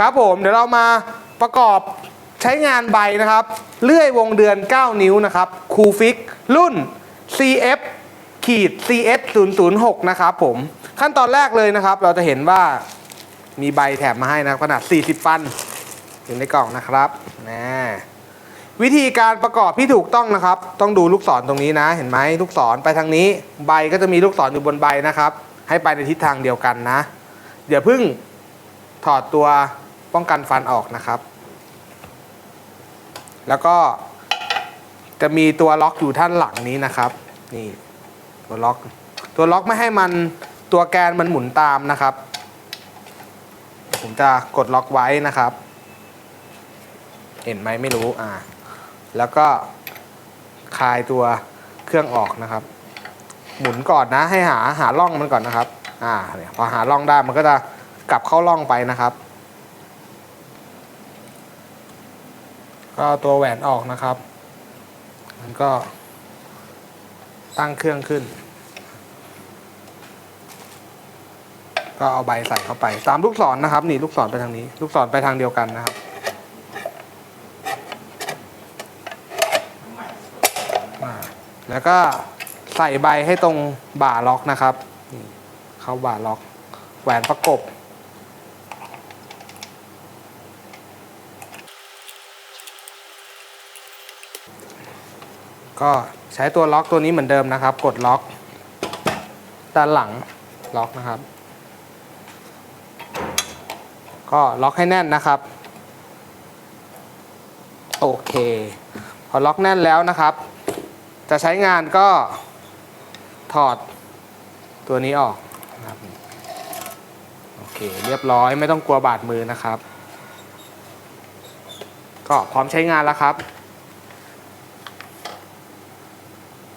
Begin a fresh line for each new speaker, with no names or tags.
ครับผมเดี๋ยวเรามาประกอบใช้งานใบนะครับ เลื่อยวงเดือน 9 นิ้วนะครับคูฟิก รุ่น CF ขีด CS 006นะครับผมขั้นตอนแรกเลยนะครับ เราจะเห็นว่ามีใบแถมมาให้นะขนาด 40 ฟัน อยู่ในกล่องนะครับนะวิธีการประกอบที่ถูกต้องนะครับ ต้องดูลูกศรตรงนี้นะ เห็นไหมลูกศรไปทางนี้ ใบก็จะมีลูกศรอยู่บนใบนะครับ ให้ไปในทิศทางเดียวกันนะเดี๋ยวพึ่งถอดตัว ป้องกันฟันออกนะครับ แล้วก็จะมีตัวล็อกอยู่ท่านหลังนี้นะครับ นี่ตัวล็อก ตัวล็อกไม่ให้มันตัวแกนมันหมุนตามนะครับ ผมจะกดล็อกไว้นะครับ เห็นไหมไม่รู้อ่า แล้วก็คลายตัวเครื่องออกนะครับ หมุนก่อนนะให้หาหาร่องมันก่อนนะครับ อ่าเนี่ยพอหาร่องได้มันก็จะกลับเข้าร่องไปนะครับ ก็ตัวแหวนออกนะครับ มันก็ตั้งเครื่องขึ้น ก็เอาใบใส่เข้าไป ตามลูกศรนะครับ นี่ลูกศรไปทางนี้ ลูกศรไปทางเดียวกันนะครับอ่าแล้วก็ใส่ใบให้ตรงบ่าล็อกนะครับนี่เข้าบ่าล็อก แหวนประกบ ก็ใช้ตัวล็อกตัวนี้เหมือนเดิมนะครับ กดล็อก ด้านหลังล็อกนะครับ ก็ล็อกให้แน่นนะครับ โอเค พอล็อกแน่นแล้วนะครับ จะใช้งานก็ถอดตัวนี้ออกนะครับโอเค เรียบร้อยไม่ต้องกลัวบาดมือนะครับ ก็พร้อมใช้งานแล้วครับ